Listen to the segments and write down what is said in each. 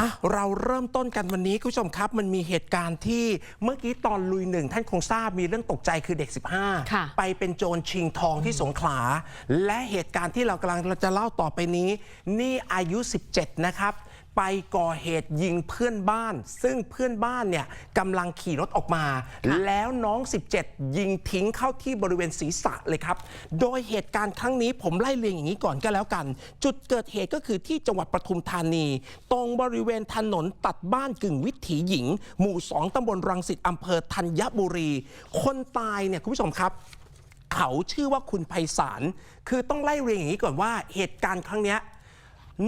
อะเราเริ่มต้นกันวันนี้คุณผู้ชมครับ มันมีเหตุการณ์ที่เมื่อกี้ตอนลุยหนึ่งท่านคงทราบมีเรื่องตกใจคือเด็ก ค่ะ15 ไปเป็นโจรชิงทองที่สงขลา และเหตุการณ์ที่เรากำลังจะเล่าต่อไปนี้ นี่อายุ 17 นะครับ ไปก่อเหตุยิงเพื่อนบ้าน ซึ่งเพื่อนบ้านเนี่ยกำลังขี่รถออกมา แล้วน้อง 17 ยิงทิ้งเข้าที่บริเวณศีรษะเลยครับ โดยเหตุการณ์ครั้งนี้ผมไล่เรียงอย่างนี้ก่อนก็แล้วกัน จุดเกิดเหตุก็คือที่จังหวัดปทุมธานี ตรงบริเวณถนนตัดบ้านกึ่งวิถีหญิง หมู่ 2 ตำบลรังสิตอำเภอธัญบุรี คนตายเนี่ยคุณผู้ชมครับเขาชื่อว่าคุณไพศาล คือต้องไล่เรียงอย่างนี้ก่อนว่าเหตุการณ์ครั้งเนี้ย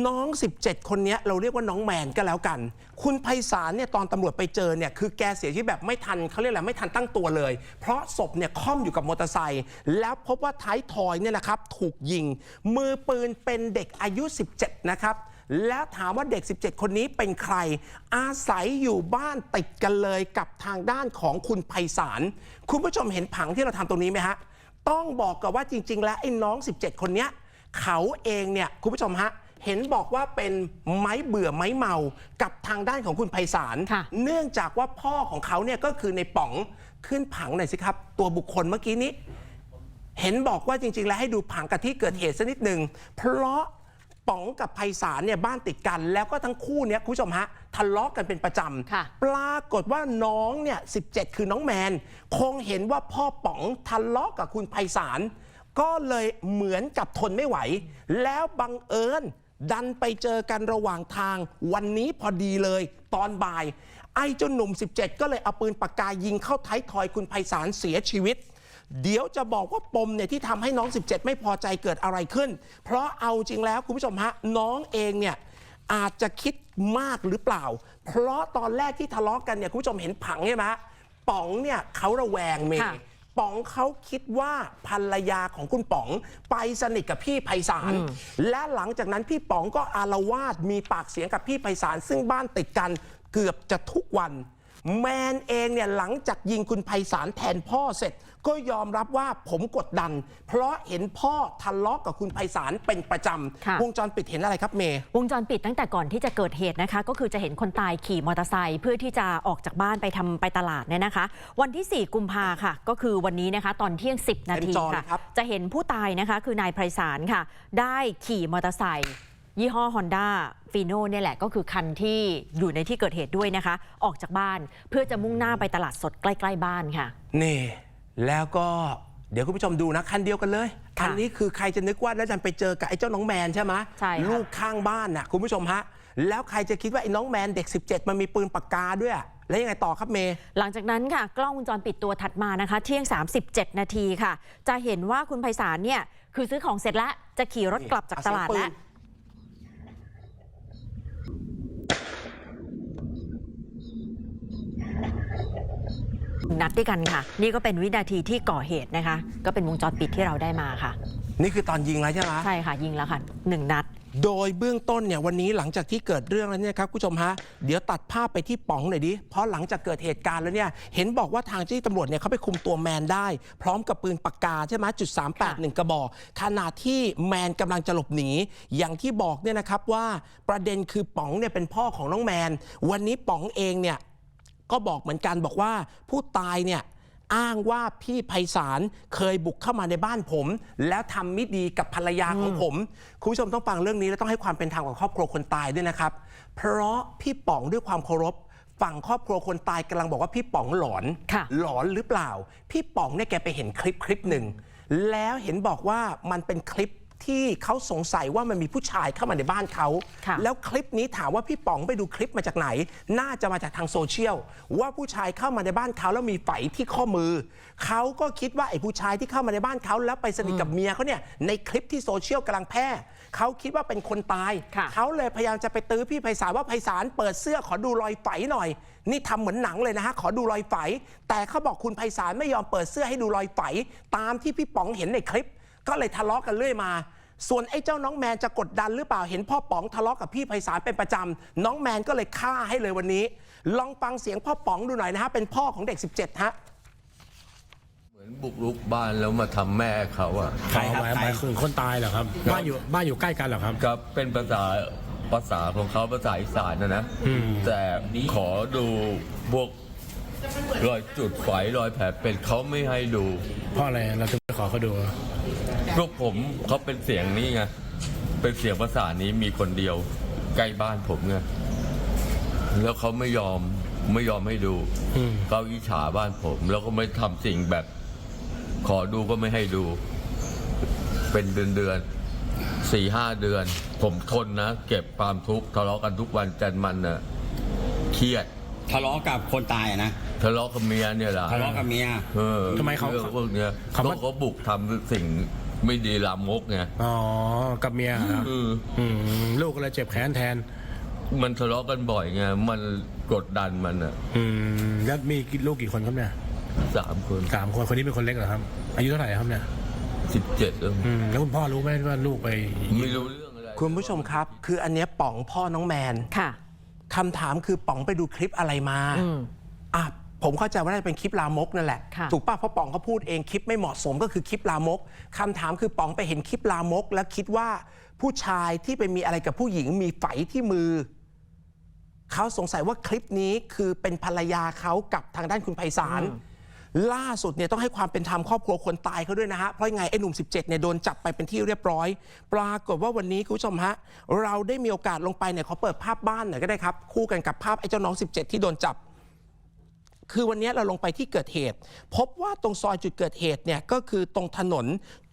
น้อง 17 คนนี้เราเรียกว่าน้องแมนก็แล้วกัน คุณไพศาลเนี่ยตอนตำรวจไปเจอเนี่ยคือแกเสียชีวิตแบบไม่ทันเขาเรียกอะไรไม่ทันตั้งตัวเลย เพราะศพเนี่ยค่อมอยู่กับมอเตอร์ไซค์แล้วพบว่าท้ายทอยเนี่ยนะครับถูกยิง มือปืนเป็นเด็กอายุ 17 นะครับแล้วถามว่าเด็ก 17 คนนี้เป็นใคร อาศัยอยู่บ้านติดกันเลยกับทางด้านของคุณไพศาลคุณผู้ชมเห็นผังที่เราทำตรงนี้ไหมฮะต้องบอกกับว่าจริง ๆ แล้วไอ้น้อง 17 คนเนี้ยเขาเองเนี่ยคุณผู้ชมฮะ เห็นบอกว่าเป็นไม้เบื่อไม้เมากับทางด้านของคุณไพศาลค่ะเนื่องจากว่าพ่อของเขาเนี่ยก็คือในป๋องขึ้นผังหน่อยสิครับ ตัวบุคคลเมื่อกี้นี้ เห็นบอกว่าจริง ๆ แล้วให้ดูผังกับที่เกิดเหตุสักนิดหนึ่งเพราะป๋องกับไพศาลเนี่ยบ้านติดกันแล้วก็ทั้งคู่เนี่ยคุณผู้ชมฮะทะเลาะกันเป็นประจค่ะำปรากฏว่าน้องเนี่ย17คือน้องแมน คงเห็นว่าพ่อป๋องทะเลาะกับคุณไพศาลก็เลยเหมือนกับทนไม่ไหว แล้วบังเอิญ ดันไปเจอกันระหว่างทางวันนี้พอดีเลย ตอนบ่าย ไอ้เจ้าหนุ่ม 17 ก็เลยเอาปืนปากกายิงเข้าท้ายทอยคุณไพศาลเสียชีวิต เดี๋ยวจะบอกว่าปมเนี่ยที่ทำให้น้อง 17 ไม่พอใจเกิดอะไรขึ้น เพราะเอาจริงแล้วคุณผู้ชมฮะน้องเองเนี่ยอาจจะคิดมากหรือเปล่า เพราะตอนแรกที่ทะเลาะกันเนี่ยคุณผู้ชมเห็นผังใช่ไหมฮะป๋องเนี่ยเขาระแวงเมย์ ป๋องเขาคิดว่าภรรยาของคุณป๋อง ไปสนิทกับพี่ไพศาลและหลังจากนั้นพี่ป๋องก็อารวาสมีปากเสียงกับพี่ไพศาลซึ่งบ้านติดกันเกือบจะทุกวัน แมนเองเนี่ยหลังจากยิงคุณไพศาลแทนพ่อเสร็จ ก็ยอมรับว่าผมกดดัน เพราะเห็นพ่อทะเลาะกับคุณไพศาลเป็นประจค่ะำวงจรปิดเห็นอะไรครับเมย์วงจรปิดตั้งแต่ก่อนที่จะเกิดเหตุนะคะ ก็คือจะเห็นคนตายขี่มอเตอร์ไซค์เพื่อที่จะออกจากบ้านไปทำไปตลาดเนี่ยนะคะ วันที่ 4 กุมภาค่ะ ก็คือวันนี้นะคะ ตอนเที่ยง 10 นาทีเต็มจอเลยค่ะครับจะเห็นผู้ตายนะคะ คือนายไพศาลค่ะ ได้ขี่มอเตอร์ไซค์ยี่ห้อ Honda f i n o เนี่ยแหละก็คือคันที่อยู่ในที่เกิดเหตุด้วยนะคะ ออกจากบ้านเพื่อจะมุ่งหน้าไปตลาดสดใกล้ ๆ บ้านค่ะ นี่ แล้วก็เดี๋ยวคุณผู้ชมดูนะคันเดียวกันเลยค่ะคันนี้คือใครจะนึกว่าแล้วดันไปเจอกับไอ้เจ้าน้องแมนใช่ไหมใช่ค่ะ ลูกข้างบ้านน่ะคุณผู้ชมฮะแล้วใครจะคิดว่าไอ้น้องแมนเด็ก 17 มันมีปืนปากกาด้วยอะแล้วยังไงต่อครับเมย์ หลังจากนั้นค่ะ กล้องวงจรปิดตัวถัดมานะคะ เที่ยง 37 นาทีค่ะ จะเห็นว่าคุณไพศาลเนี่ย คือซื้อของเสร็จแล้ว จะขี่รถกลับจากตลาดแล้ว นัดด้วยกันค่ะ นี่ก็เป็นวินาทีที่ก่อเหตุนะคะ ก็เป็นวงจรปิดที่เราได้มาค่ะ นี่คือตอนยิงแล้วใช่ไหมใช่ค่ะ ยิงแล้วค่ะหนึ่งนัด โดยเบื้องต้นเนี่ยวันนี้หลังจากที่เกิดเรื่องแล้วเนี่ยครับคุณผู้ชมฮะเดี๋ยวตัดภาพไปที่ป๋องหน่อยดิเพราะหลังจากเกิดเหตุการณ์แล้วเนี่ยเห็นบอกว่าทางเจ้าหน้าที่ตำรวจเนี่ยเขาไปคุมตัวแมนได้ พร้อมกับปืนปากกาใช่ไหมจุด38หนึ่งกระบอกขณะที่แมนกำลังจะหลบหนีอย่างที่บอกเนี่ยนะครับว่าประเด็นคือป๋องเนี่ยเป็นพ่อของน้องแมน วันนี้ป๋องเองเนี่ย ก็บอกเหมือนกันบอกว่าผู้ตายเนี่ยอ้างว่าพี่ไพศาลเคยบุกเข้ามาในบ้านผม แล้วทำไม่ดีกับภรรยาของผม คุณผู้ชมต้องฟังเรื่องนี้แล้วต้องให้ความเป็นธรรมกับครอบครัวคนตายด้วยนะครับ เพราะพี่ป๋องด้วยความเคารพฝั่งครอบครัวคนตายกำลังบอกว่าพี่ป๋องหลอนค่ะหลอนหรือเปล่า พี่ป๋องเนี่ยแกไปเห็นคลิปคลิปหนึ่งแล้วเห็นบอกว่ามันเป็นคลิป ที่เขาสงสัยว่ามันมีผู้ชายเข้ามาในบ้านเขา ค่ะแล้วคลิปนี้ถามว่าพี่ป๋องไปดูคลิปมาจากไหน น่าจะมาจากทางโซเชียล ว่าผู้ชายเข้ามาในบ้านเขาแล้วมีไฝที่ข้อมือ เขาก็คิดว่าไอ้ผู้ชายที่เข้ามาในบ้านเขาแล้วไปสนิทกับเมียเขาเนี่ยในคลิปที่โซเชียลกำลังแพร่เขาคิดว่าเป็นคนตาย ค่ะ เขาเลยพยายามจะไปตื้อพี่ไพศาลว่าไพศาลเปิดเสื้อขอดูรอยไฝหน่อย นี่ทำเหมือนหนังเลยนะฮะขอดูรอยไฝ แต่เขาบอกคุณไพศาลไม่ยอมเปิดเสื้อให้ดูรอยไฝ ตามที่พี่ป๋องเห็นในคลิป ก็เลยทะเลาะกันเรื่อยมา ส่วนไอ้เจ้าน้องแมนจะกดดันหรือเปล่าเห็นพ่อป๋องทะเลาะกับพี่ไพศาลเป็นประจำน้องแมนก็เลยฆ่าให้เลยวันนี้ ลองฟังเสียงพ่อป๋องดูหน่อยนะฮะเป็นพ่อของเด็ก 17ฮะเหมือนบุกรุกบ้านแล้วมาทำแม่เขาอะใครครับหมายถึงคนตายเหรอครับ บ้านอยู่บ้านอยู่ใกล้กันเหรอครับก็เป็นภาษาภาษาของเขาภาษาอีสานนะนะอืมแต่ขอดูพวก รอยจุดไฝรอยแผลเป็นเขาไม่ให้ดู เพราะอะไรเราถึงไปขอเขาดูพวกผมเขาเป็นเสียงนี้ไงเป็นเสียงภาษานี้มีคนเดียว ใกล้บ้านผมไงแล้วเขาไม่ยอมไม่ยอมให้ดูอืมเขาอิจฉาบ้านผม แล้วก็ไม่ทำสิ่งแบบ ขอดูก็ไม่ให้ดู เป็นเดือนเดือนสี่ห้าเดือน ผมทนนะ เก็บความทุกข์ทะเลาะกันทุกวันจันทร์มันน่ะเครียด ทะเลาะกับคนตายอะนะทะเลาะกับเมียเนี่ยแหละทะเลาะกับเมีย เออทำไมเขารื่องพวกเนี้ยเขาเขามาเขาบุกทำสิ่งไม่ดีลามกไงอ๋อ กับเมียเหรอเอออืมลูกก็เลยเจ็บแค้นแทน มันทะเลาะกันบ่อยไงมันกดดันมันอะอืมแล้วมีลูกกี่คนครับเนี่ยสามคนสามคนคนนี้เป็นคนเล็กเหรอครับ อายุเท่าไหร่ครับเนี่ยสิบเจ็ดอืมแล้วคุณพ่อรู้ไหมว่าลูกไป ไม่รู้เรื่องอะไร คุณผู้ชมครับ คืออันเนี้ยป๋องพ่อน้องแมน ค่ะ คำถามคือป๋องไปดูคลิปอะไรมาอืมอะผมเข้าใจว่าน่าจะเป็นคลิปลามกนั่นแหละค่ะถูกป่ะเพราะป๋องเขาพูดเองคลิปไม่เหมาะสมก็คือคลิปลามกคำถามคือป๋องไปเห็นคลิปลามก แล้วคิดว่าผู้ชายที่ไปมีอะไรกับผู้หญิงมีไฝที่มือ เขาสงสัยว่าคลิปนี้คือเป็นภรรยาเขากับทางด้านคุณไพศาล ล่าสุดเนี่ยต้องให้ความเป็นธรรมครอบครัวคนตายเขาด้วยนะฮะเพราะยังไงไอ้หนุ่ม 17เนี่ยโดนจับไปเป็นที่เรียบร้อย ปรากฏว่าวันนี้คุณผู้ชมฮะเราได้มีโอกาสลงไปเนี่ยขอเปิดภาพบ้านหน่อยก็ได้ครับ คู่กันกับภาพไอ้เจ้าน้อง 17 ที่โดนจับ คือวันนี้เราลงไปที่เกิดเหตุ พบว่าตรงซอยจุดเกิดเหตุเนี่ยก็คือตรงถนน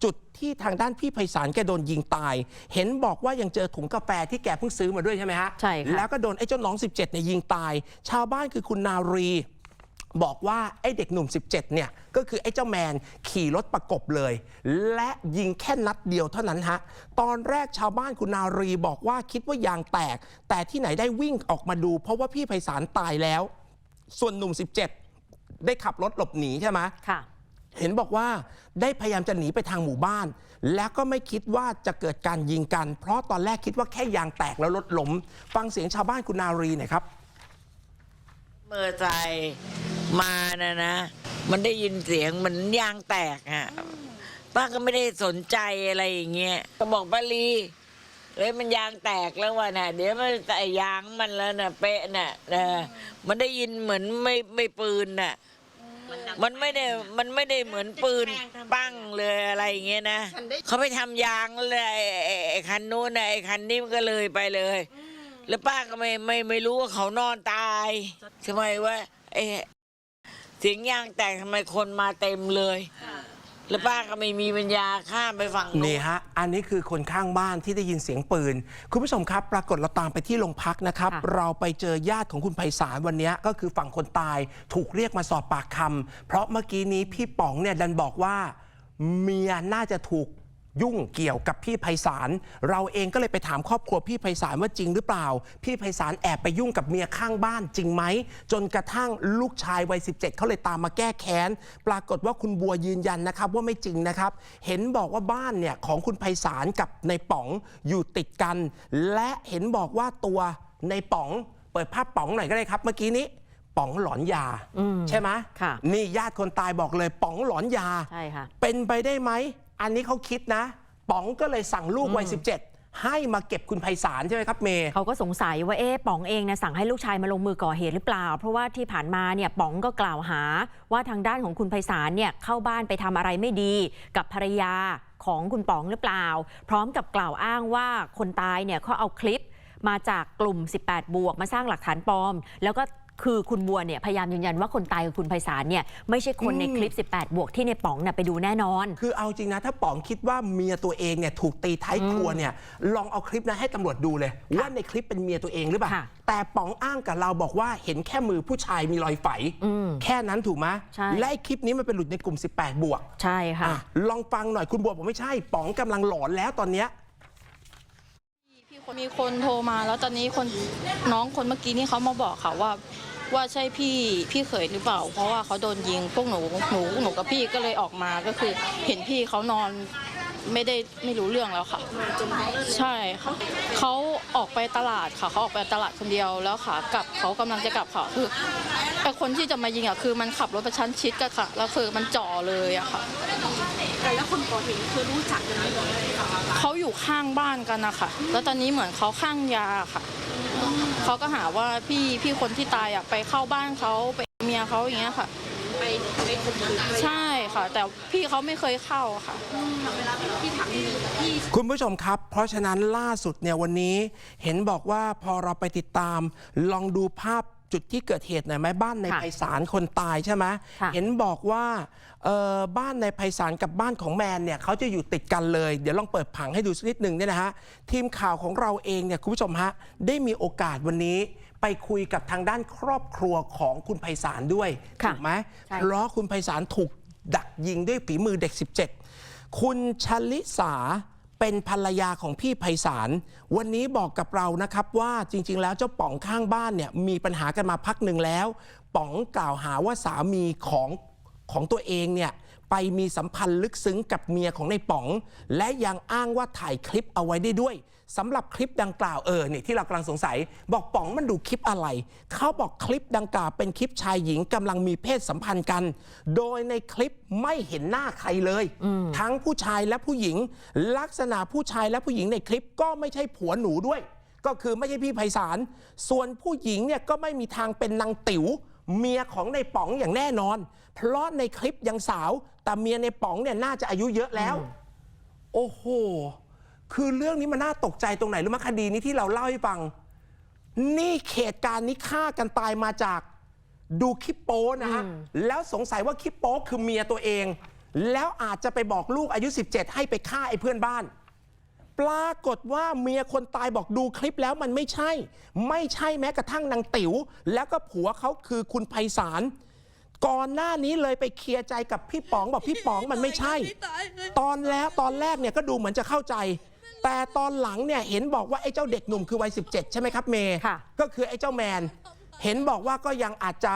จุดที่ทางด้านพี่ไพศาลแกโดนยิงตาย เห็นบอกว่ายังเจอถุงกาแฟที่แกเพิ่งซื้อมาด้วยใช่ไหมฮะใช่ค่ะ แล้วก็โดนไอ้เจ้าน้อง 17เนี่ยยิงตาย ชาวบ้านคือคุณนารี บอกว่าไอ้เด็กหนุ่ม 17 เนี่ย ก็คือไอ้เจ้าแมนขี่รถประกบเลย และยิงแค่นัดเดียวเท่านั้นฮะ ตอนแรกชาวบ้านคุณนารีบอกว่าคิดว่ายางแตก แต่ที่ไหนได้วิ่งออกมาดู เพราะว่าพี่ไพศาลตายแล้ว ส่วนหนุ่ม 17 ได้ขับรถหลบหนีใช่ไหมค่ะเห็นบอกว่าได้พยายามจะหนีไปทางหมู่บ้าน แล้วก็ไม่คิดว่าจะเกิดการยิงกัน เพราะตอนแรกคิดว่าแค่ยางแตกแล้วรถล้ม ฟังเสียงชาวบ้านคุณนารีหน่อยครับ เมื่อใจมานะนะ มันได้ยินเสียงเหมือนยางแตกอะป้าก็ไม่ได้สนใจอะไรอย่างเงี้ยก็บอกป้าลีเอ้ยมันยางแตกแล้ววะน่ะ เดี๋ยวมันแต่ยางมันแล้วน่ะ เป๊ะน่ะนะมันได้ยินเหมือนไม่ไม่ปืนน่ะ มันไม่ได้มันไม่ได้เหมือนปืนปั้งเลยอะไรอย่างเงี้ยนะเขาไปทำยางเลยไอ้ไอ้คันนู้นน่ะไอ้คันนี้มันก็เลยไปเลย แล้วป้าก็ไม่ไม่ไม่รู้ว่าเขานอนตายทำไมว่าเอ๊ะเสียงยางแตกทำไมคนมาเต็มเลย แล้วป้าก็ไม่มีปัญญาข้ามไปฝั่งโน้นี่นฮะ อันนี้คือคนข้างบ้านที่ได้ยินเสียงปืน คุณผู้ชมครับ ปรากฏเราตามไปที่โรงพักนะครับค่ะเราไปเจอญาติของคุณไพศาลวันนี้ก็คือฝั่งคนตายถูกเรียกมาสอบปากคำเพราะเมื่อกี้นี้พี่ป๋องเนี่ยดันบอกว่า เมียน่าจะถูก ยุ่งเกี่ยวกับพี่ไพศาลเราเองก็เลยไปถามครอบครัวพี่ไพศาลว่าจริงหรือเปล่า พี่ไพศาลแอบไปยุ่งกับเมียข้างบ้านจริงไหม จนกระทั่งลูกชายวัย 17 เขาเลยตามมาแก้แค้น ปรากฏว่าคุณบัวยืนยันนะครับว่าไม่จริงนะครับ เห็นบอกว่าบ้านเนี่ยของคุณไพศาลกับในป๋องอยู่ติดกัน และเห็นบอกว่าตัวในป๋องเปิดภาพป๋องหน่อยก็ได้ครับ เมื่อกี้นี้ป๋องหลอนยาอืมใช่ไหมค่ะนี่ญาติคนตายบอกเลยป๋องหลอนยาใช่ค่ะเป็นไปได้ไหม อันนี้เขาคิดนะ ป๋องก็เลยสั่งลูกวัย17 ให้มาเก็บคุณไพศาลใช่ไหมครับเมย์ เขาก็สงสัยว่าเอ๊ะป๋องเองเนี่ยสั่งให้ลูกชายมาลงมือก่อเหตุหรือเปล่า เพราะว่าที่ผ่านมาเนี่ยป๋องก็กล่าวหา ว่าทางด้านของคุณไพศาลเนี่ยเข้าบ้านไปทำอะไรไม่ดี กับภรรยาของคุณป๋องหรือเปล่า พร้อมกับกล่าวอ้างว่าคนตายเนี่ยเขาเอาคลิปมาจากกลุ่ม 18 บวก มาสร้างหลักฐานปลอม แล้วก็ คือคุณบัวเนี่ยพยายามยืนยันว่าคนตายคือคุณไพศาลเนี่ยไม่ใช่คนในคลิป 18 บวกที่ในป๋องเนี่ยไปดูแน่นอน คือเอาจริงนะถ้าป๋องคิดว่าเมียตัวเองเนี่ยถูกตีท้ายครัวเนี่ยลองเอาคลิปนั้นให้ตำรวจดูเลย ว่าในคลิปเป็นเมียตัวเองหรือเปล่า ค่ะ แต่ป๋องอ้างกับเราบอกว่าเห็นแค่มือผู้ชายมีรอยไฝ อืม แค่นั้นถูกไหมใช่ และไอ้คลิปนี้มันเป็นหลุดในกลุ่ม 18 บวกใช่ค่ะ อะลองฟังหน่อยคุณบัวบอกไม่ใช่ ป๋องกำลังหลอนแล้วตอนเนี้ย พี่คนมีคนโทรมาแล้วตอนนี้คนน้องคนเมื่อกี้นี่เขามาบอกค่ะว่า ว่าใช่พี่พี่เขยหรือเปล่า เพราะว่าเขาโดนยิงพวกหนูหนูหนูกับพี่ก็เลยออกมาก็คือเห็นพี่เขานอนไม่ได้ไม่รู้เรื่องแล้วค่ะ ใช่ค่ะเขาออกไปตลาดค่ะเขาออกไปตลาดคนเดียวแล้วค่ะกลับเขากำลังจะกลับค่ะคือไอคนที่จะมายิงอะคือมันขับรถประชันชิดกันค่ะแล้วคือมันจ่อเลยอะค่ะ แล้วคนก่อเหตุคือรู้จักกันไหมเขาอยู่ข้างบ้านกันนะคะแล้วตอนนี้เหมือนเขาข้างยาค่ะ เขาก็หาว่าพี่พี่คนที่ตายอะไปเข้าบ้านเขาไปเมียเขาอย่างเงี้ยค่ะ ไปไปข่มขืนใช่ค่ะ แต่พี่เขาไม่เคยเข้าค่ะ เวลาพี่ถามพี่พี่ คุณผู้ชมครับ เพราะฉะนั้นล่าสุดเนี่ยวันนี้เห็นบอกว่าพอเราไปติดตาม ลองดูภาพ จุดที่เกิดเหตุหน่อยไหมบ้านในค่ะไพศาลคนตายใช่ไหมค่ะเห็นบอกว่าเอ่อบ้านในไพศาลกับบ้านของแมนเนี่ยเขาจะอยู่ติดกันเลย เดี๋ยวลองเปิดผังให้ดูสักนิดหนึ่งเนี่ยนะฮะทีมข่าวของเราเองเนี่ยคุณผู้ชมฮะได้มีโอกาสวันนี้ไปคุยกับทางด้านครอบครัวของคุณไพศาลด้วยค่ะถูกไหมใช่เพราะคุณไพศาลถูกดักยิงด้วยฝีมือเด็ก 17 คุณชลิสา เป็นภรรยาของพี่ไพศาลวันนี้บอกกับเรานะครับว่าจริง ๆ แล้วเจ้าป๋องข้างบ้านเนี่ยมีปัญหากันมาพักหนึ่งแล้ว ป๋องกล่าวหาว่าสามีของของตัวเองเนี่ยไปมีสัมพันธ์ลึกซึ้งกับเมียของในป๋อง และยังอ้างว่าถ่ายคลิปเอาไว้ได้ด้วย สำหรับคลิปดังกล่าวเออนี่ที่เรากำลังสงสัย บอกป๋องมันดูคลิปอะไร เขาบอกคลิปดังกล่าวเป็นคลิปชายหญิงกำลังมีเพศสัมพันธ์กัน โดยในคลิปไม่เห็นหน้าใครเลย ทั้งผู้ชายและผู้หญิง ลักษณะผู้ชายและผู้หญิงในคลิปก็ไม่ใช่ผัวหนูด้วย ก็คือไม่ใช่พี่ไพศาลส่วนผู้หญิงเนี่ยก็ไม่มีทางเป็นนางติ๋วเมียของในป๋องอย่างแน่นอน เพราะในคลิปยังสาว แต่เมียในป๋องเนี่ยน่าจะอายุเยอะแล้ว โอ้โห คือเรื่องนี้มันน่าตกใจตรงไหนรู้ไหมคดีนี้ที่เราเล่าให้ฟัง นี่เหตุการณ์นี้ฆ่ากันตายมาจากดูคลิปโป้นะฮะ แล้วสงสัยว่าคลิปโป้คือเมียตัวเอง แล้วอาจจะไปบอกลูกอายุ 17 ให้ไปฆ่าไอ้เพื่อนบ้าน ปรากฏว่าเมียคนตายบอกดูคลิปแล้วมันไม่ใช่ ไม่ใช่แม้กระทั่งนางติ๋ว แล้วก็ผัวเขาคือคุณไพศาลก่อนหน้านี้เลยไปเคลียร์ใจกับพี่ป๋องบอกพี่ป๋องมันไม่ใช่ ตอนแล้วตอนแรกเนี่ยก็ดูเหมือนจะเข้าใจ แต่ตอนหลังเนี่ยเห็นบอกว่าไอ้เจ้าเด็กหนุ่มคือวัย 17 ใช่ไหมครับเมย์ค่ะ ก็คือไอ้เจ้าแมน เห็นบอกว่าก็ยังอาจจะ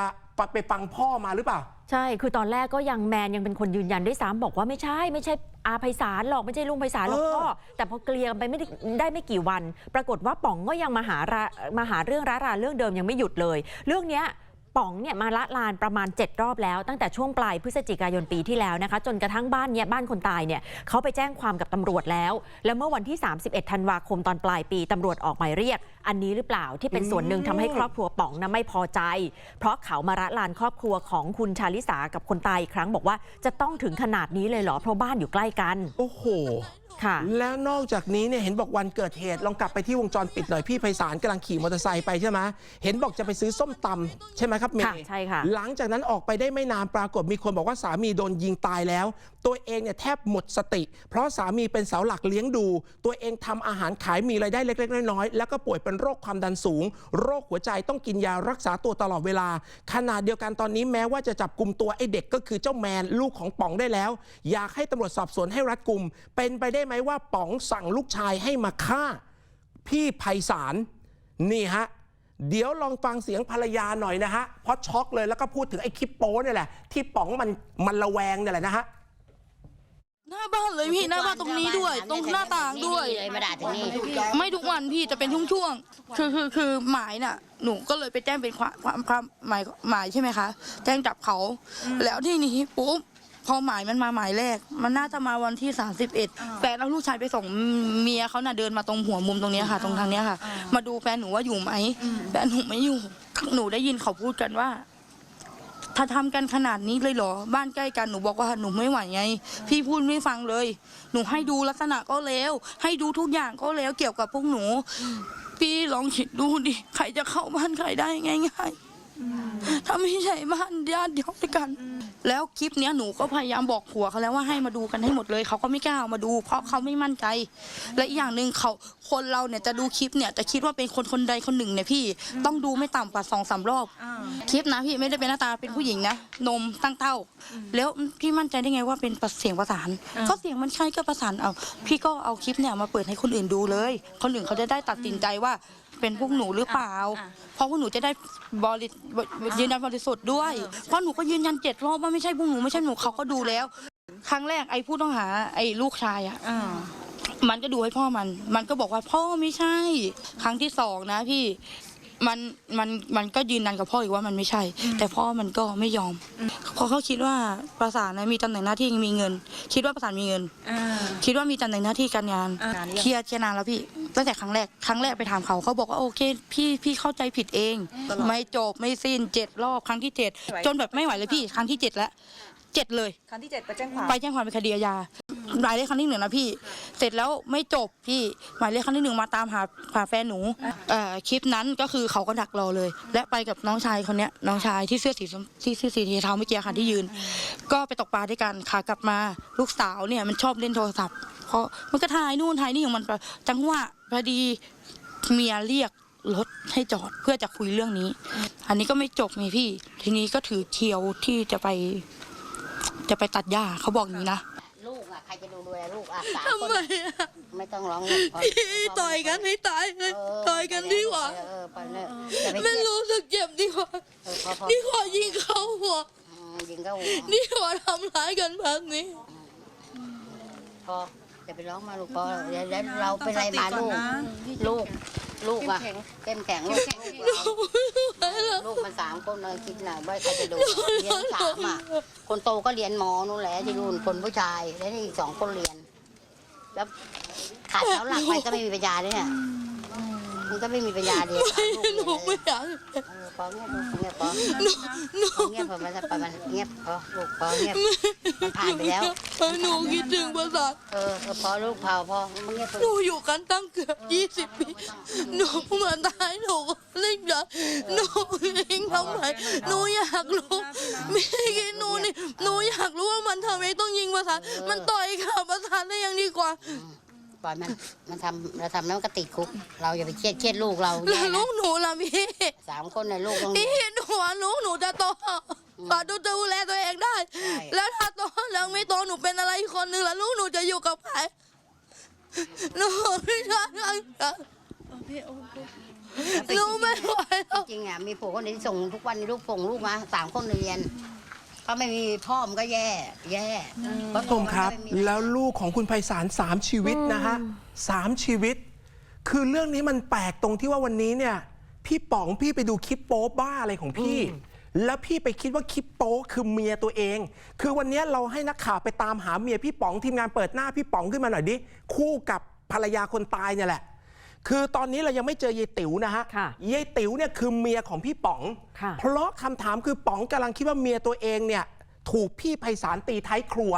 ไปฟังพ่อมาหรือเปล่า ใช่ คือตอนแรกก็ยังแมนยังเป็นคนยืนยันด้วยซ้ำบอกว่าไม่ใช่ ไม่ใช่อาไพศาลหรอกไม่ใช่ลุงไพศาลหรอกเออ พ่อแต่พอเกลียกันไปไม่ได้ได้ไม่กี่วัน ปรากฏว่าป๋องก็ยังมาหารามาหาเรื่องร้ารานเรื่องเดิมยังไม่หยุดเลย เรื่องเนี้ย ป๋องเนี่ยมาละลานประมาณ 7 รอบแล้ว ตั้งแต่ช่วงปลายพฤศจิกายนปีที่แล้วนะคะ จนกระทั่งบ้านเนี้ยบ้านคนตายเนี่ยเขาไปแจ้งความกับตำรวจแล้ว แล้วเมื่อวันที่ 31 ธันวาคมตอนปลายปีตำรวจออกหมายเรียก อันนี้หรือเปล่าที่เป็นส่วนหนึ่งทำให้ครอบครัวป๋องนะไม่พอใจ เพราะเขามาละลานครอบครัวของคุณชาลิสากับคนตายอีกครั้งบอกว่าจะต้องถึงขนาดนี้เลยเหรอเพราะบ้านอยู่ใกล้กัน โอ้โห ค่ะ แล้วนอกจากนี้เนี่ยเห็นบอกวันเกิดเหตุลองกลับไปที่วงจรปิดหน่อยพี่ไพศาลกำลังขี่มอเตอร์ไซค์ไปใช่ไหมเห็นบอกจะไปซื้อส้มตำใช่ไหมครับเมย์ค่ะใช่ค่ะ หลังจากนั้นออกไปได้ไม่นานปรากฏมีคนบอกว่าสามีโดนยิงตายแล้ว ตัวเองเนี่ยแทบหมดสติ เพราะสามีเป็นเสาหลักเลี้ยงดู ตัวเองทำอาหารขายมีรายได้เล็ก ๆ น้อยๆแล้วก็ป่วยเป็นโรคความดันสูง โรคหัวใจต้องกินยารักษาตัวตลอดเวลาขณะเดียวกันตอนนี้แม้ว่าจะจับกลุ่มตัวไอ้เด็กก็คือเจ้าแมนลูกของป๋องได้แล้ว อยากให้ตำรวจสอบสวนให้รัดกุม เป็นไปได้ไหมว่าป๋องสั่งลูกชายให้มาฆ่า พี่ไพศาลนี่ฮะเดี๋ยวลองฟังเสียงภรรยาหน่อยนะฮะเพราะช็อกเลยแล้วก็พูดถึงไอ้คลิปโป้เนี่ยแหละ ที่ป๋องมันมันระแวงเนี่ยแหละนะฮะหน้าบ้านเลยพี่หน้าบ้านตรงนี้ด้วย ตรงหน้าต่างด้วยเลยมาด่าถึงนี่ไม่ทุกวันพี่จะเป็นช่วงๆคือคือคือหมายน่ะ หนูก็เลยไปแจ้งเป็นความความความหมายหมายใช่ไหมคะ แจ้งจับเขา แล้วที่นี้ปุ๊บ พอหมายมันมาหมายแรก มันน่าจะมาวันที่ 31 แฟนเอาลูกชายไปส่งเมียเขาน่ะเดินมาตรงหัวมุมตรงเนี้ยค่ะ ตรงทางเนี้ยค่ะ มาดูแฟนหนูว่าอยู่ไหมแฟนหนูไม่อยู่ หนูได้ยินเขาพูดกันว่า ถ้าทำกันขนาดนี้เลยเหรอ บ้านใกล้กันหนูบอกว่าหนูไม่ไหวไง พี่พูดไม่ฟังเลย หนูให้ดูลักษณะก็แล้ว ให้ดูทุกอย่างก็แล้วเกี่ยวกับพวกหนู พี่ลองคิดดูดิใครจะเข้าบ้านใครได้ง่าย ๆ ถ้าไม่ใช่บ้านญาติเดียวกัน แล้วคลิปเนี้ยหนูก็พยายามบอกผัวเขาแล้วว่าให้มาดูกันให้หมดเลยเขาก็ไม่กล้าเอามาดู เพราะเขาไม่มั่นใจ และอีกอย่างหนึ่งเขาคนเราเนี่ยจะดูคลิปเนี่ยจะคิดว่าเป็นคนคนใดคนหนึ่งเนี่ยพี่ต้องดูไม่ต่ำกว่าสองสามรอบคลิปนะพี่ไม่ได้เป็นหน้าตาเป็นผู้หญิงนะนมตั้งเต้า แล้วพี่มั่นใจได้ไงว่าเป็นเสียงประสานก็เสียงมันใช่ก็ประสานเอาพี่ก็เอาคลิปเนี่ยมาเปิดให้คนอื่นดูเลย คนอื่นเขาจะได้ตัดสินใจว่า เป็นพวกหนูหรือเปล่า เพราะพวกหนูจะได้บริยืนยันบริสุทธิ์ด้วย เพราะหนูก็ยืนยันเจ็ดรอบว่าไม่ใช่พวกหนูไม่ใช่หนูเขาก็ดูแล้ว ครั้งแรกไอ้ผู้ต้องหาไอ้ลูกชายอะมันก็ดูให้พ่อมัน มันก็บอกว่าพ่อไม่ใช่ ครั้งที่สองนะพี่ มันมันมันก็ยืนยันกับพ่ออีกว่ามันไม่ใช่ แต่พ่อมันก็ไม่ยอมเพราะเขาคิดว่าประสานนะมีตำแหน่งหน้าที่มีเงิน คิดว่าประสานมีเงิน คิดว่ามีตำแหน่งหน้าที่การงานเคลียร์เคลียร์นานแล้วพี่ตั้งแต่ครั้งแรกครั้งแรกไปถามเขาเขาบอกว่าโอเค พี่พี่เข้าใจผิดเอง ไม่จบไม่สิ้นเจ็ดรอบครั้งที่เจ็ดจนแบบไม่ไหวเลยพี่ครั้งที่เจ็ดแล้ว เจ็ดเลย ครั้งที่เจ็ดไปแจ้งความไปแจ้งความเป็นคดีอาญาหมายเลขครั้งที่หนึ่งนะพี่ เสร็จแล้วไม่จบพี่หมายเลขครั้งที่หนึ่งมาตามหาหาแฟนหนูเอ่อคลิปนั้นก็คือเขาก็ดักรอเลย และไปกับน้องชายคนเนี้ยน้องชายที่เสื้อสีส้มที่เสื้อสีเทาเมื่อกี้ค่ะที่ยืน ก็ไปตกปลาด้วยกันขากลับมาลูกสาวเนี่ยมันชอบเล่นโทรศัพท์เพราะมันก็ถ่ายนู่นถ่ายนี่ของมันไปจังหวะพอดีเมียเรียกรถให้จอดเพื่อจะคุยเรื่องนี้ อันนี้ก็ไม่จบไงพี่ ทีนี้ก็ถือเคียวที่จะไป จะไปตัดหญ้าเขาบอกอย่างนี้นะ ลูกอะใครจะดูดูแลลูกอะสามทำคนไมอะไม่ต้องร้องลูกพอพี่ต่อยกันให้ตายเลยเออต่อยกันดีกว่าเออไปเลยอย่าไปเคไม่รียดรู้สึกเจ็บดีกว่าเออพอพอดีกว่ายิงเขาหัวอืมยิงก็หัวดีกว่าทำร้ายกันแบบนี้ พอ จะไปร้องมาลูกพอเดี๋ยวเดี๋ยวเราเป็นอะไรมาลูก ลูก ลูกอะเข้มแข็งลูกลูกลูกมันสามคนเลยคิดหน่อยว่าใครจะดูเรียนสามอะ คนโตก็เรียนมอนู่นแหละที่นู่นคนผู้ชาย แล้วนี่อีกสองคนเรียน แล้วขาดเสาหลักไปก็ไม่มีปัญญาด้วยเนี่ย มันก็ไม่มีปัญญาเดียวหนูไม่อยากเออพอเงียบลูกเงียบพอหนูพอเงียบพอมันไปมันเงียบพอลูกพอเงียบมันผ่านไปแล้วหนูคิดถึงประสาเออเออพอลูกพอพอมันเงียบพอหนูอยู่กันตั้งเกือบยี่สิบปีหนูเมือตายหนูเล่นยาหนูเองทำไมหนูอยากรู้ไม่คิดหนูนี่หนูอยากรู้ว่ามันทำไมต้องยิงประสามันต่อยกับประสาได้ยังดีกว่า ปล่อยมันมันทำเราทำแล้วมันก็ติดคุก เราอย่าไปเครียดเครียดลูกเราแล้แย่วลูนะกหนูล่ะพี่สามคนในยลูกต้อง พี่หนูว่าลูกหนูจะโตกว่าดูดูแลตัวเองได้ ใช่ แล้วถ้าโตแล้วไม่โตหนูเป็นอะไรอีกคนนึงแล้วลูกหนูจะอยู่กับใครหนูไม่ได้หนูไม่ไหวแล้ว จริงอะมีผัวคนหนึงที่ส่งทุกวันนี้ลูกส่งลูกมาสามคนเรียน ถ้าไม่มีพ่อมันก็แย่ แย่เพาะผู้ชมครับมันก็ไม่มีแล้วลูกของคุณไพศาลสามชีวิตนะฮะสามชีวิต คือเรื่องนี้มันแปลกตรงที่ว่าวันนี้เนี่ย พี่ป๋องพี่ไปดูคลิปโป๊บ้าอะไรของพี่ แล้วพี่ไปคิดว่าคลิปโป๊คือเมียตัวเอง คือวันนี้เราให้นักข่าวไปตามหาเมียพี่ป๋องทีมงานเปิดหน้าพี่ป๋องขึ้นมาหน่อยดิคู่กับภรรยาคนตายเนี่ยแหละ คือตอนนี้เรายังไม่เจอยายติ๋วนะฮะค่ะยายติ๋วเนี่ยคือเมียของพี่ป๋อง ค่ะ เพราะคำถามคือป๋องกำลังคิดว่าเมียตัวเองเนี่ยถูกพี่ไพศาลตีท้ายครัว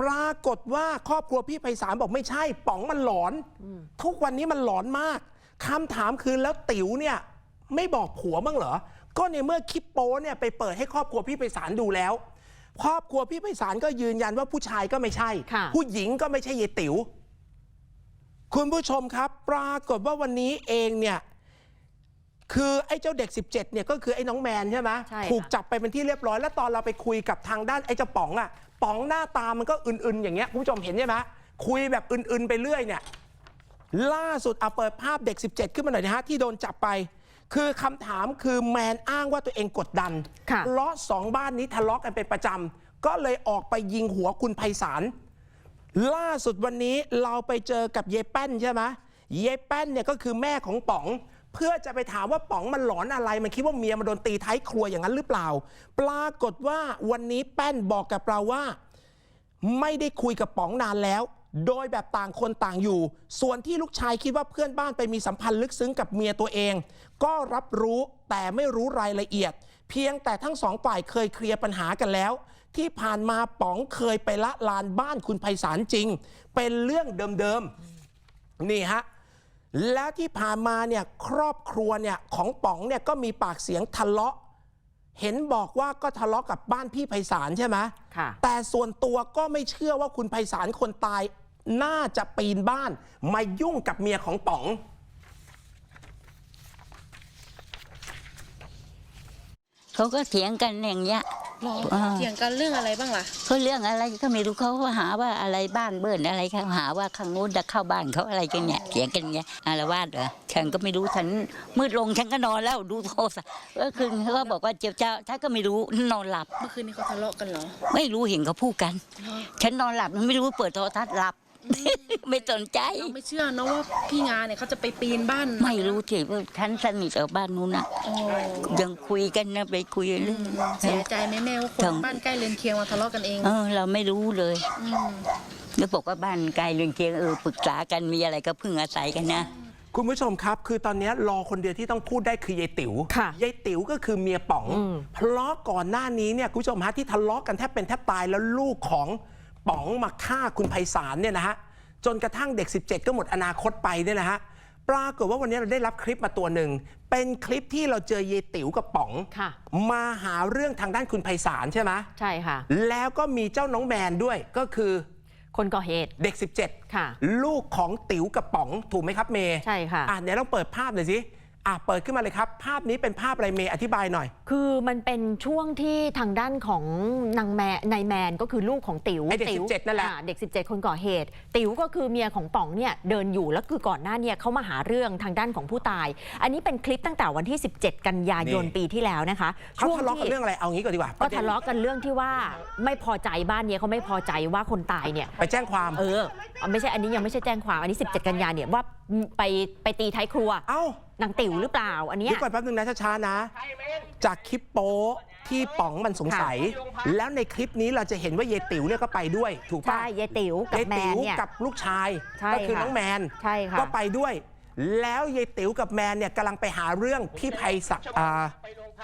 ปรากฏว่าครอบครัวพี่ไพศาลบอกไม่ใช่ ป๋องมันหลอน ทุกวันนี้มันหลอนมากคำถามคือแล้วติ๋วเนี่ยไม่บอกผัวบ้างเหรอ ก็ในเมื่อคลิปโป้เนี่ยไปเปิดให้ครอบครัวพี่ไพศาลดูแล้ว ครอบครัวพี่ไพศาลก็ยืนยันว่าผู้ชายก็ไม่ใช่ ค่ะ ผู้หญิงก็ไม่ใช่เยายติ๋ว คุณผู้ชมครับ ปรากฏว่าวันนี้เองเนี่ยคือไอ้เจ้าเด็ก 17 เนี่ยก็คือไอ้น้องแมนใช่ไหมใช่ค่ะ ถูกจับไปเป็นที่เรียบร้อย แล้วตอนเราไปคุยกับทางด้านไอ้เจ้าป๋องอะป๋องหน้าตามันก็อึนๆ อย่างเงี้ยคุณผู้ชมเห็นใช่ไหมคุยแบบอึนๆ ไปเรื่อยเนี่ย ล่าสุดเอาเปิดภาพเด็ก 17 ขึ้นมาหน่อยนะฮะ ที่โดนจับไป คือคำถามคือแมนอ้างว่าตัวเองกดดันค่ะเพราะสองบ้านนี้ทะเลาะกันเป็นประจำก็เลยออกไปยิงหัวคุณไพศาล ล่าสุดวันนี้เราไปเจอกับเยแป้นใช่ไหมเยแป้นเนี่ยก็คือแม่ของป๋อง เพื่อจะไปถามว่าป๋องมันหลอนอะไร มันคิดว่าเมียมันโดนตีท้ายครัวอย่างนั้นหรือเปล่า ปรากฏว่าวันนี้แป้นบอกกับเราว่า ไม่ได้คุยกับป๋องนานแล้ว โดยแบบต่างคนต่างอยู่ ส่วนที่ลูกชายคิดว่าเพื่อนบ้านไปมีสัมพันธ์ลึกซึ้งกับเมียตัวเอง ก็รับรู้แต่ไม่รู้รายละเอียด เพียงแต่ทั้งสองฝ่ายเคยเคลียร์ปัญหากันแล้ว ที่ผ่านมาป๋องเคยไปละลานบ้านคุณไพศาลจริง เป็นเรื่องเดิมๆนี่ฮะแล้วที่ผ่านมาเนี่ยครอบครัวเนี่ยของป๋องเนี่ยก็มีปากเสียงทะเลาะ เห็นบอกว่าก็ทะเลาะกับบ้านพี่ไพศาลใช่ไหมค่ะแต่ส่วนตัวก็ไม่เชื่อว่าคุณไพศาลคนตาย น่าจะปีนบ้านมายุ่งกับเมียของป๋อง เขาก็เถียงกันอย่างเงี้ยอ่า เถียงกันเรื่องอะไรบ้างล่ะ เขาเรื่องอะไรก็ไม่รู้เขาก็หาว่าอะไรบ้านเบิ้ลอะไรเขาหาว่าข้างนู้นจะเข้าบ้านเขาอะไรกันเนี่ยเถียงกันเงี้ยอารวาสเหรอฉันก็ไม่รู้ฉันมืดลงฉันก็นอนแล้วดูโทรศัพท์เมื่อคืนเขาก็บอกว่าเจ้าเจ้าฉันก็ไม่รู้นอนหลับ เมื่อคืนนี้เขาทะเลาะกันเหรอ ไม่รู้เห็นเขาพูดกัน ฉันนอนหลับไม่รู้เปิดโทรทัศน์หลับ ไม่สนใจ เราไม่เชื่อเนอะว่าพี่งาเนี่ยเขาจะไปปีนบ้านไม่รู้สิว่าฉันสนิทกับบ้านนู้นน่ะ โอ้ยังคุยกันนะไปคุยเรื่อง เสียใจไหมแม่ว่าคทั้นง บ้านใกล้เรือนเคียงมาทะเลาะกันเองเออ เราไม่รู้เลยอืม แล้วบอกว่าบ้านไกลเรือนเคียงเออปรึกษากันมีอะไรก็พึ่งอาศัยกันนะ คุณผู้ชมครับ คือตอนนี้รอคนเดียวที่ต้องพูดได้คือยายติ๋วค่ะยายติ๋วก็คือเมียป๋องอืมเพราะก่อนหน้านี้เนี่ยคุณผู้ชมฮะที่ทะเลาะกันแทบเป็นแทบตายแล้วลูกของ ป๋องมาฆ่าคุณไพศาลเนี่ยนะฮะจนกระทั่งเด็ก 17 ก็หมดอนาคตไปเนี่ยนะฮะปรากฏว่าวันนี้เราได้รับคลิปมาตัวหนึ่ง เป็นคลิปที่เราเจอยายติ๋วกับป๋องค่ะมาหาเรื่องทางด้านคุณไพศาลใช่ไหมใช่ค่ะ แล้วก็มีเจ้าน้องแมนด้วยก็คือ คนก่อเหตุเด็ก 17 ค่ะ ลูกของติ๋วกับป๋องถูกไหมครับเมย์ใช่ค่ะอะเดี๋ยวลองเปิดภาพหน่อยสิ อะเปิดขึ้นมาเลยครับ ภาพนี้เป็นภาพอะไรเมย์อธิบายหน่อย คือมันเป็นช่วงที่ทางด้านของนางแมนนายแมนก็คือลูกของติ๋วไอ้เด็กติ๋ว17นั่นแหละ อ่าเด็ก 17 คนก่อเหตุ ติ๋วก็คือเมียของป๋องเนี่ยเดินอยู่แล้วคือก่อนหน้าเนี่ยเขามาหาเรื่องทางด้านของผู้ตาย อันนี้เป็นคลิปตั้งแต่วันที่ 17 กันยายนปีที่แล้วนะคะเขาทะเลาะกันที่ เรื่องอะไรเอางี้ก่อนดีกว่าก็ทะเลาะกันเรื่องที่ว่าไม่พอใจบ้านเนี้ยเขาไม่พอใจว่าคนตายเนี่ย ไปแจ้งความ เออเอาไม่ใช่อันนี้ยังไม่ใช่แจ้งความอันนี้ 17 กันยาเนี่ยว่าไปไปตีท้ายครัว เอ้า นางติ๋วหรือเปล่าอันเนี้ย เดี๋ยวก่อนแป๊บนึงนะช้าๆนะ จากคลิปโป๊ที่ป๋องมันสงสัย แล้วในคลิปนี้เราจะเห็นว่าเยายติ๋วเนี่ยก็ไปด้วย ถูกปะใช่ยายติ๋วกับยายแมติ๋นวเนี่ย กับลูกชาย ใช่ก็คือค่ะน้องแมนใช่ค่ะ ก็ไปด้วย แล้วยายติ๋วกับแมนเนี่ยกำลังไปหาเรื่องพี่ไพศาลอ่า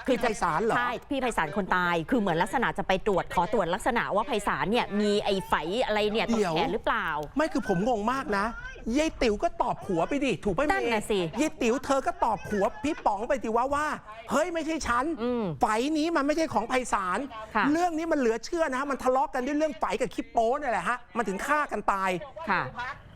คือไพศาลเหรอ ใช่พี่ไพศาลคนตายคือเหมือนลักษณะจะไปตรวจขอตรวจลักษณะว่าไพศาลเนี่ยมีไอ้ไฝอะไรเนี่ยตรงแขนหรือเปล่า ไม่คือผมงงมากนะ ยายติ๋วก็ตอบผัวไปดิ ถูกไหมนั่นน่ะสิยายติ๋วเธอก็ตอบผัวพี่ป๋องไปดิว่าว่า เฮ้ยไม่ใช่ฉันอืมไฝนี้มันไม่ใช่ของไพศาล ค่ะ เรื่องนี้มันเหลือเชื่อนะมันทะเลาะกันด้วยเรื่องไฝกับคลิปโป้นี่แหละฮะ มันถึงฆ่ากันตาย ค่ะ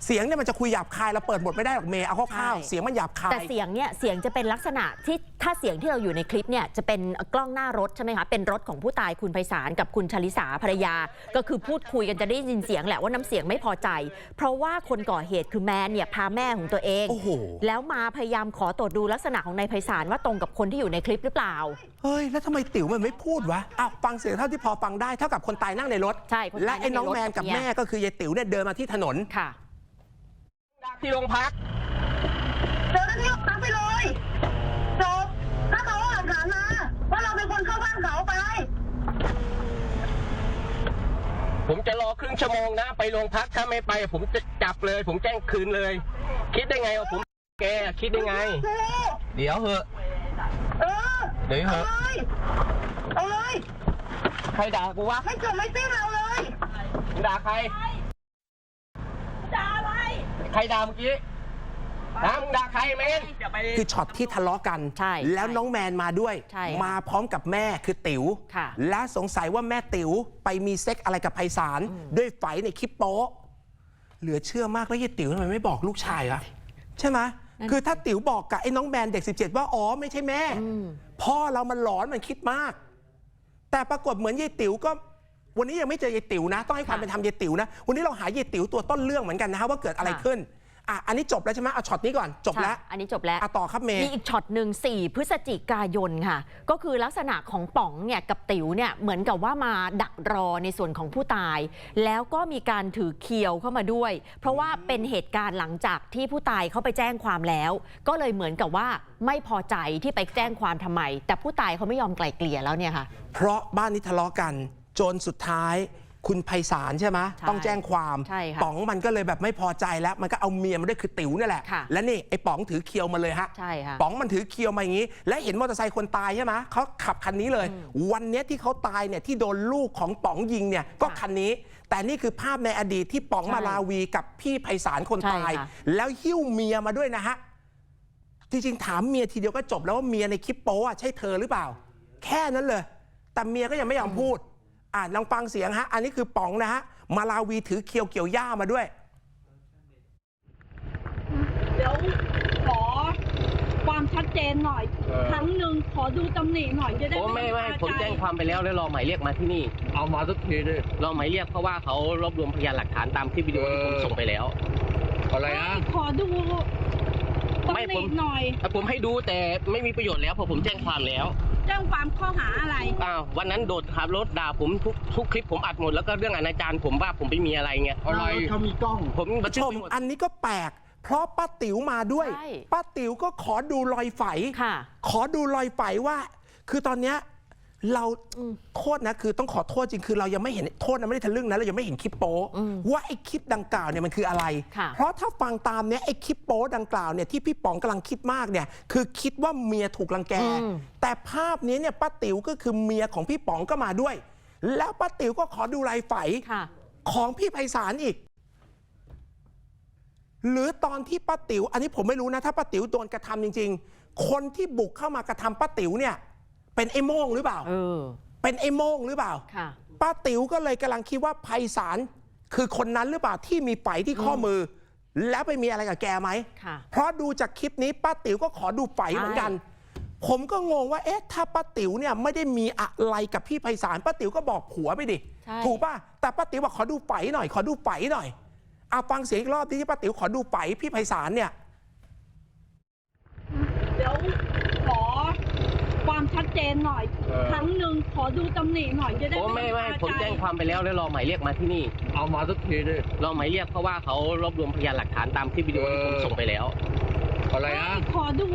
เสียงเนี่ยมันจะคุยหยาบคายเราเปิดบทไม่ได้หรอกเมย์เอาคร่าวใช่ๆเสียงมันหยาบคาแต่ยเสียงเนี่ยเสียงจะเป็นลักษณะที่ถ้าเสียงที่เราอยู่ในคลิปเนี่ยจะเป็นกล้องหน้ารถใช่ไหมคะเป็นรถของผู้ตายคุณไพศาลกับคุณชลิสาภรรยา ก็คือพูดคุยกันจะได้ยินเสียงแหละว่าน้ำเสียงไม่พอใจ เพราะว่าคนก่อเหตุคือแมนเนี่ยพาแม่ของตัวเอง โอ้โห แล้วมาพยายามขอตรวจดูลักษณะของนายไพศาลว่าตรงกับคนที่อยู่ในคลิปหรือเปล่า เฮ้ย แล้วทำไมติ๋วมันไม่พูดวะอ้าวฟังเสียงเท่าที่พอฟังได้เท่ากับคนตายนั่งในรถ ใช่คนตายและไอ้น้องนั่งในรถแมนกับกับเมียแม่ก็คือยายติ๋วเนี่ยเดินมาที่ถนน ค่ะ ที่โรงพักเจอที่โรงพักไปเลยจบถ้าเขาเอาหลักฐานมาว่าเราเป็นคนเข้าบ้านเขาไป ผมจะรอครึ่งชั่วโมงนะ ไปโรงพักถ้าไม่ไป ผมจะจับเลย ผมแจ้งคืนเลย คิดได้ไงว่าผมแกคิดได้ไง เดี๋ยวเหอะเออเดี๋ยวเหอะเอาเลยใครด่ากูวะไม่จบไม่สิ้นเอาเลยมึงด่าใครด่าอะไรใครด่าเมื่อกี้นะมึงด่าใครเมนคือช็อตที่ทะเลาะกันใช่แล้วน้องแมนมาด้วยใช่ค่ะมาพร้อมกับแม่คือติ๋วค่ะและสงสัยว่าแม่ติ๋วไปมีเซ็กอะไรกับไพศาลด้วยไฝในคลิปโป๊ะเหลือเชื่อมากแล้วยายติ๋วทำไมไม่บอกลูกชายวะใช่ไหมคือถ้าติ๋วบอกกับไอ้น้องแมนเด็ก 17 ว่าอ๋อไม่ใช่แม่ พ่อเรามันหลอนมันคิดมาก แต่ปรากฏเหมือนยายติ๋วก็ วันนี้ยังไม่เจอยายติ๋วนะ ต้องให้ความเป็นธรรมยายติ๋วนะ วันนี้เราหายายติ๋วตัวต้นเรื่องเหมือนกันนะฮะว่าเกิดอะไรค่ะขึ้นอะอันนี้จบแล้วใช่ไหมเอาช็อตนี้ก่อนจบแล้วค่ะอันนี้จบแล้วอะต่อครับเมย์มีอีกช็อตหนึ่ง4 พฤศจิกายนค่ะ ก็คือลักษณะของป๋องเนี่ยกับติ๋วเนี่ยเหมือนกับว่ามาดักรอในส่วนของผู้ตาย แล้วก็มีการถือเคียวเข้ามาด้วย เพราะว่าเป็นเหตุการณ์หลังจากที่ผู้ตายเขาไปแจ้งความแล้ว ก็เลยเหมือนกับว่าไม่พอใจที่ไปแจ้งความทำไม แต่ผู้ตายเขาไม่ยอมไกล่เกลี่ยแล้วเนี่ยค่ะ เพราะบ้านนี้ทะเลาะกัน จนสุดท้ายคุณไพศาลใช่ไหมใช่ต้องแจ้งความใช่ค่ะป๋องมันก็เลยแบบไม่พอใจแล้ว มันก็เอาเมียมาด้วยคือติ๋วนี่แหละ ค่ะ และนี่ไอ้ป๋องถือเคียวมาเลยฮะ ใช่ค่ะ ป๋องมันถือเคียวมาอย่างนี้ และเห็นมอเตอร์ไซค์คนตายใช่ไหมเขาขับคันนี้เลย วันเนี้ยที่เขาตายเนี่ยที่โดนลูกของป๋องยิงเนี่ยก็ค่ะคันนี้ แต่นี่คือภาพในอดีตที่ป๋องใช่มาลาวีกับพี่ไพศาลคนใช่ตายค่ะ แล้วหิ้วเมียมาด้วยนะฮะจริงๆถามเมียทีเดียวก็จบแล้วว่าเมียในคลิปโป๊อะใช่เธอหรือเปล่า แค่นั้นเลย แต่เมียก็ยังไม่ยอมพูด อ่าลองฟังเสียงฮะ อันนี้คือป๋องนะฮะ มาลาวีถือเคียวเกี่ยวหญ้ามาด้วย เดี๋ยวขอความชัดเจนหน่อยครั้งหนึ่งขอดูตำหนิหน่อยจะได้โอ้ไม่ไม่คาใจผมแจ้งความไปแล้วแล้วรอหมายเรียกมาที่นี่เอามาสักทีดิ รอหมายเรียกเพราะว่าเขารวบรวมพยานหลักฐานตามคลิปวิดีโอที่ผมส่งไปแล้ว อะไรนะ ขอดู ไม่ผมหน่อยผมให้ดูแต่ไม่มีประโยชน์แล้วเพราะผมแจ้งความแล้วแจ้งความข้อหาอะไรอ้าววันนั้นโดดขับรถด่าผมทุกทุกคลิปผมอัดหมดแล้วก็เรื่องอนาจารผมว่าผมไม่มีอะไรเงี้ยอะไรเขามีกล้องผมบันทึชกมไปหมดอันนี้ก็แปลกเพราะป้าติ๋วมาด้วยใช่ป้าติ๋วก็ขอดูรอยไฝค่ะขอดูรอยไฝว่า คือตอนเนี้ย เราโทษนะคือต้องขอโทษจริงคือเรายังไม่เห็นโทษนะไม่ได้ทะลึ่งนะเรายังไม่เห็นคลิปโป๊ว่าไอ้คลิปดังกล่าวเนี่ยมันคืออะไรค่ะเพราะถ้าฟังตามเนี้ยไอ้คลิปโป๊ดังกล่าวเนี่ยที่พี่ป๋องกำลังคิดมากเนี่ยคือคิดว่าเมียถูกรังแก แต่ภาพนี้เนี่ยป้าติ๋วก็คือเมียของพี่ป๋องก็มาด้วย แล้วป้าติ๋วก็ขอดูรอยไฝค่ะของพี่ไพศาลอีกหรือตอนที่ป้าติ๋วอันนี้ผมไม่รู้นะถ้าป้าติ๋วโดนกระทำจริง ๆ คนที่บุกเข้ามากระทำป้าติ๋วเนี่ย เป็นไอ้โม่งหรือเปล่า เออ เป็นไอ้โม่งหรือเปล่า ค่ะ ป้าติ๋วก็เลยกำลังคิดว่าไพศาลคือคนนั้นหรือเปล่าที่มีไฝที่ข้อมือ แล้วไปมีอะไรกับแกไหม ค่ะ เพราะดูจากคลิปนี้ป้าติ๋วก็ขอดูไฝเหมือนกัน ผมก็งงว่าเอ๊ะถ้าป้าติ๋วเนี่ยไม่ได้มีอะไรกับพี่ไพศาลป้าติ๋วก็บอกผัวไปดิ ใช่ ถูกป่ะ แต่ป้าติ๋วบอกขอดูไฝหน่อย ขอดูไฝหน่อยเอาฟังเสียงอีกรอบที่ป้าติ๋วขอดูไฝพี่ไพศาลเนี่ย เดี๋ยวขอ ความชัดเจนหน่อย เออ ครั้งหนึ่งขอดูตำหนิหน่อยจะได้โอ้ไม่ไม่ผมแจ้งความไปแล้วแล้วรอหมายเรียกมาที่นี่เอามาสักทีดิ รอหมายเรียกเพราะว่าเขารวบรวมพยานหลักฐานตามคลิปวิดีโอที่ผมส่งไปแล้ว อะไรนะขอดู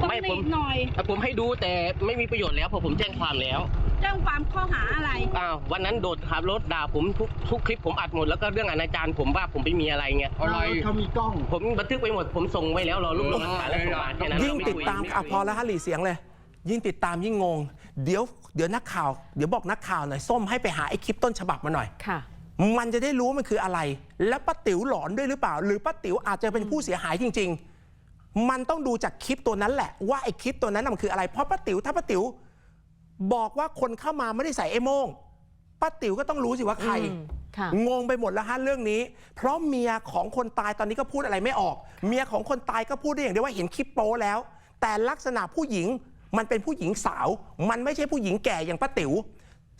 ตำไม่หนิผมหน่อยผมให้ดูแต่ไม่มีประโยชน์แล้วเพราะผมแจ้งความแล้ว แจ้งความข้อหาอะไรอ้าววันนั้นโดดขับรถด่าผมทุกทุกคลิปผมอัดหมดแล้วก็เรื่องอนาจารผมว่าผมไม่มีอะไรเงี้ยอะไรเขามีกล้อง ผมบันทึกไปหมดผมส่งไว้แล้วรอรวบรวมหลักฐานแล้วส่งมาแค่นั้นยิ่งเรไติดตามคุยอะพอแล้วฮะหลีเสียงเลย ยิ่งติดตามยิ่งงง เดี๋ยวเดี๋ยวนักข่าวเดี๋ยวบอกนักข่าวหน่อยส้มให้ไปหาไอ้คลิปต้นฉบับมาหน่อยค่ะมันจะได้รู้ว่ามันคืออะไร แล้วป้าติ๋วหลอนด้วยหรือเปล่า หรือป้าติ๋วอาจจะเป็นผู้เสียหายจริง ๆ มันต้องดูจากคลิปตัวนั้นแหละว่าไอ้คลิปตัวนั้นนะมันคืออะไร เพราะป้าติ๋วถ้าป้าติ๋ว บอกว่าคนเข้ามาไม่ได้ใส่ไอ้โม่งป้าติ๋วก็ต้องรู้สิว่าใครอืมค่ะงงไปหมดแล้วฮะเรื่องนี้ เพราะเมียของคนตายตอนนี้ก็พูดอะไรไม่ออก เมียของคนตายก็พูดได้อย่างเดียวว่าเห็นคลิปโป๊แล้ว แต่ลักษณะผู้หญิงมันเป็นผู้หญิงสาว มันไม่ใช่ผู้หญิงแก่อย่างป้าติ๋ว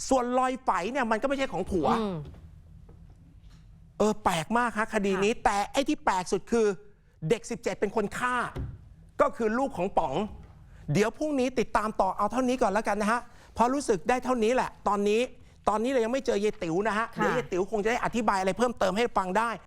ส่วนรอยไฝเนี่ยมันก็ไม่ใช่ของผัวอืมเออแปลกมากฮะคดีนี้ แต่ไอ้ที่แปลกสุดคือ เด็ก 17 เป็นคนฆ่า ก็คือลูกของป๋อง เดี๋ยวพรุ่งนี้ติดตามต่อเอาเท่านี้ก่อนแล้วกันนะฮะเพราะรู้สึกได้เท่านี้แหละ ตอนนี้ ตอนนี้เรายังไม่เจอเยติ๋วนะฮะค่ะเดี๋ยวเยติ๋วคงจะได้อธิบายอะไรเพิ่มเติมให้ฟังได้